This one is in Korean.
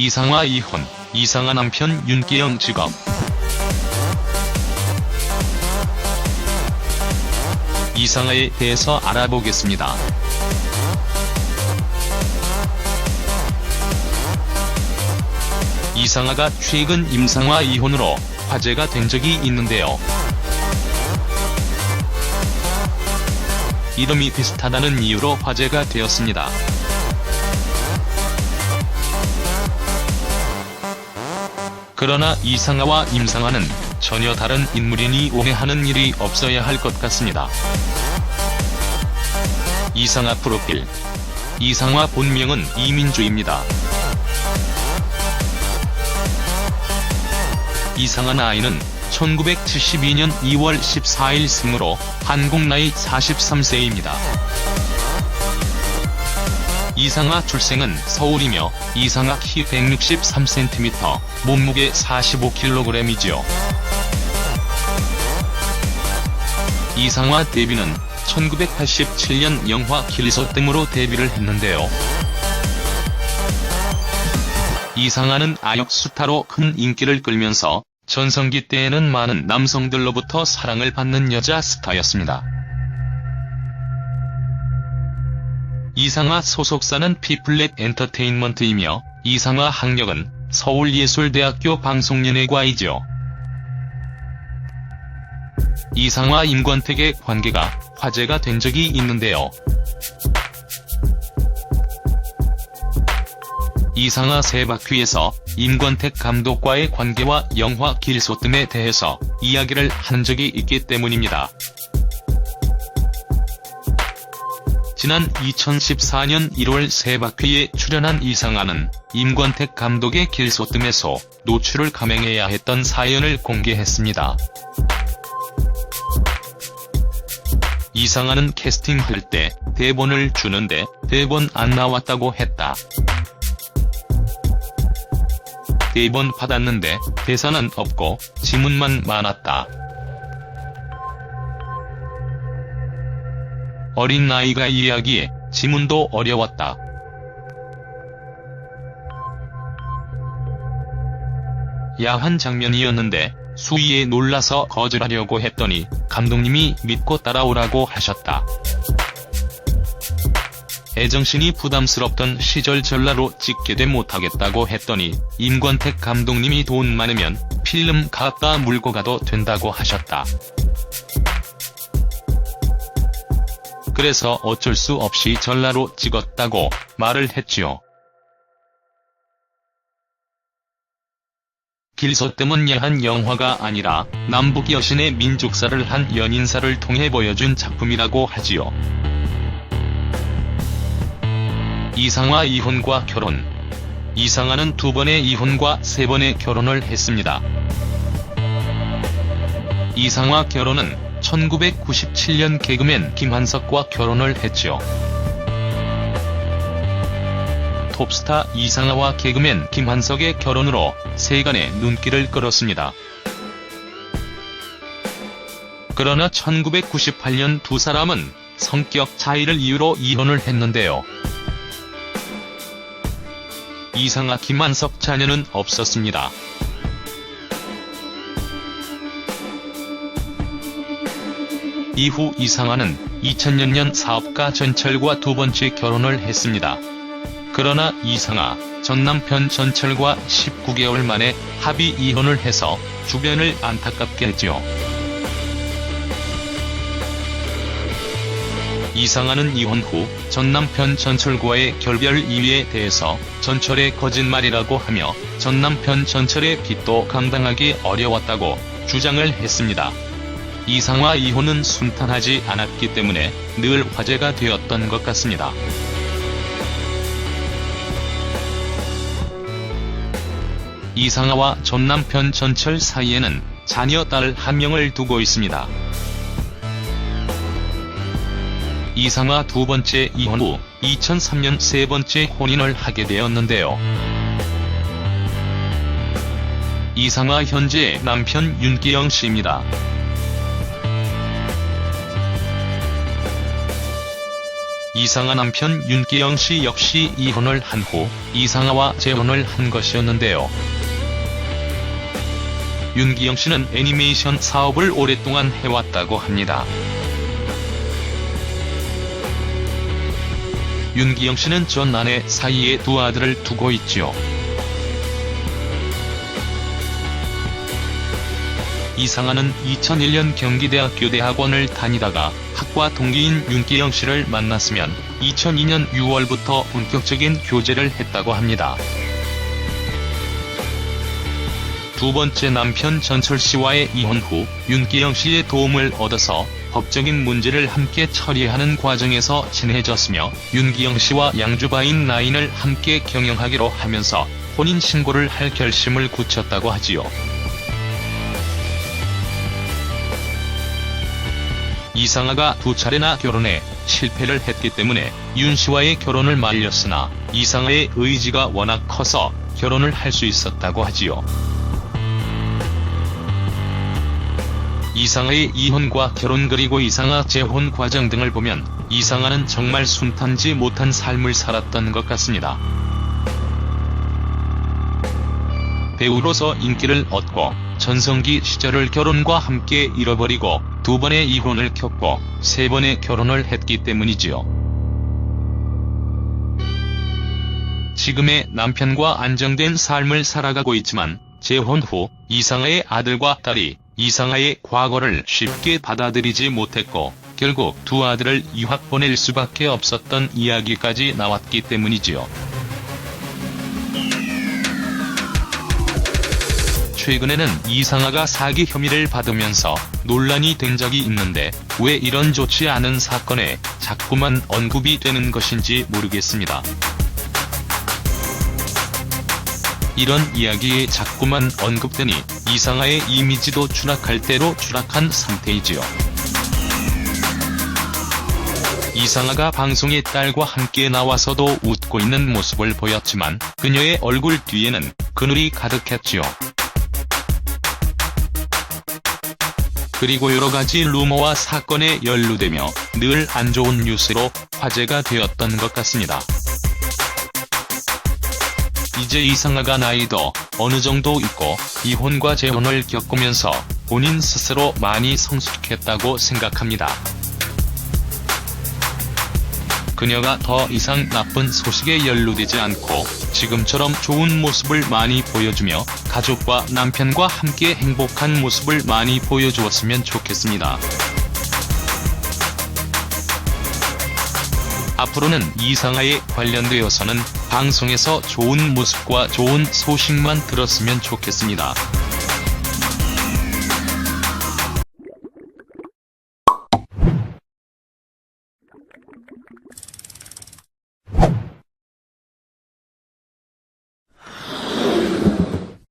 이상화 이혼, 이상화 남편 윤기영 직업. 이상화에 대해서 알아보겠습니다. 이상화가 최근 임상화 이혼으로 화제가 된 적이 있는데요. 이름이 비슷하다는 이유로 화제가 되었습니다. 그러나 이상화와 임상화는 전혀 다른 인물이니 오해하는 일이 없어야 할 것 같습니다. 이상화 프로필 이상화 본명은 이민주입니다. 이상한 나이는 1972년 2월 14일 생으로 한국 나이 43세입니다. 이상아 출생은 서울이며 이상아 키 163cm, 몸무게 45kg이지요. 이상화 데뷔는 1987년 영화 길소 등으로 데뷔를 했는데요. 이상하는 아역 스타로 큰 인기를 끌면서 전성기 때에는 많은 남성들로부터 사랑을 받는 여자 스타였습니다. 이상화 소속사는 피플렛 엔터테인먼트이며 이상화 학력은 서울예술대학교 방송연예과이죠. 이상화 임권택의 관계가 화제가 된 적이 있는데요. 이상화 세바퀴에서 임권택 감독과의 관계와 영화 길소 등에 대해서 이야기를 한 적이 있기 때문입니다. 지난 2014년 1월 세바퀴에 출연한 이상화는 임권택 감독의 길소 등에서 노출을 감행해야 했던 사연을 공개했습니다. 이상화는 캐스팅할 때 대본을 주는데 대본 안 나왔다고 했다. 대본 받았는데 대사는 없고 지문만 많았다. 어린 나이가 이야기에 지문도 어려웠다. 야한 장면이었는데 수위에 놀라서 거절하려고 했더니 감독님이 믿고 따라오라고 하셨다. 애정신이 부담스럽던 시절 전라로 찍게 돼 못하겠다고 했더니 임권택 감독님이 돈 많으면 필름 갖다 물고 가도 된다고 하셨다. 그래서 어쩔 수 없이 전라로 찍었다고 말을 했지요. 길서뜸은 야한 영화가 아니라 남북 여신의 민족사를 한 연인사를 통해 보여준 작품이라고 하지요. 이상화 이혼과 결혼 이상화는 두 번의 이혼과 세 번의 결혼을 했습니다. 이상화 결혼은 1997년 개그맨 김한석과 결혼을 했죠. 톱스타 이상화와 개그맨 김한석의 결혼으로 세간의 눈길을 끌었습니다. 그러나 1998년 두 사람은 성격 차이를 이유로 이혼을 했는데요. 이상화 김한석 자녀는 없었습니다. 이후 이상화는 2000년 사업가 전철과 두 번째 결혼을 했습니다. 그러나 이상화, 전 남편 전철과 19개월 만에 합의 이혼을 해서 주변을 안타깝게 했지요. 이상하는 이혼 후 전 남편 전철과의 결별 이유에 대해서 전철의 거짓말이라고 하며 전 남편 전철의 빚도 감당하기 어려웠다고 주장을 했습니다. 이상화 이혼은 순탄하지 않았기 때문에 늘 화제가 되었던 것 같습니다. 이상화와 전 남편 전철 사이에는 자녀 딸 한 명을 두고 있습니다. 이상화 두 번째 이혼 후 2003년 세 번째 혼인을 하게 되었는데요. 이상화 현재 남편 윤기영 씨입니다. 이상아 남편 윤기영 씨 역시 이혼을 한 후 이상아와 재혼을 한 것이었는데요. 윤기영 씨는 애니메이션 사업을 오랫동안 해왔다고 합니다. 윤기영 씨는 전 아내 사이에 두 아들을 두고 있지요. 이상아는 2001년 경기대학교 대학원을 다니다가 학과 동기인 윤기영 씨를 만났으면 2002년 6월부터 본격적인 교제를 했다고 합니다. 두 번째 남편 전철 씨와의 이혼 후 윤기영 씨의 도움을 얻어서 법적인 문제를 함께 처리하는 과정에서 친해졌으며 윤기영 씨와 양주바인 라인을 함께 경영하기로 하면서 혼인 신고를 할 결심을 굳혔다고 하지요. 이상아가 두 차례나 결혼해 실패를 했기 때문에 윤 씨와의 결혼을 말렸으나 이상아의 의지가 워낙 커서 결혼을 할 수 있었다고 하지요. 이상아의 이혼과 결혼 그리고 이상아 재혼 과정 등을 보면 이상아는 정말 순탄지 못한 삶을 살았던 것 같습니다. 배우로서 인기를 얻고 전성기 시절을 결혼과 함께 잃어버리고 두 번의 이혼을 겪고 세 번의 결혼을 했기 때문이지요. 지금의 남편과 안정된 삶을 살아가고 있지만 재혼 후 이상아의 아들과 딸이 이상아의 과거를 쉽게 받아들이지 못했고 결국 두 아들을 유학 보낼 수밖에 없었던 이야기까지 나왔기 때문이지요. 최근에는 이상아가 사기 혐의를 받으면서 논란이 된 적이 있는데 왜 이런 좋지 않은 사건에 자꾸만 언급이 되는 것인지 모르겠습니다. 이런 이야기에 자꾸만 언급되니 이상아의 이미지도 추락할 대로 추락한 상태이지요. 이상아가 방송에 딸과 함께 나와서도 웃고 있는 모습을 보였지만 그녀의 얼굴 뒤에는 그늘이 가득했지요. 그리고 여러가지 루머와 사건에 연루되며 늘 안 좋은 뉴스로 화제가 되었던 것 같습니다. 이제 이상아가 나이도 어느 정도 있고 이혼과 재혼을 겪으면서 본인 스스로 많이 성숙했다고 생각합니다. 그녀가 더 이상 나쁜 소식에 연루되지 않고 지금처럼 좋은 모습을 많이 보여주며 가족과 남편과 함께 행복한 모습을 많이 보여주었으면 좋겠습니다. 앞으로는 이상아에 관련되어서는 방송에서 좋은 모습과 좋은 소식만 들었으면 좋겠습니다.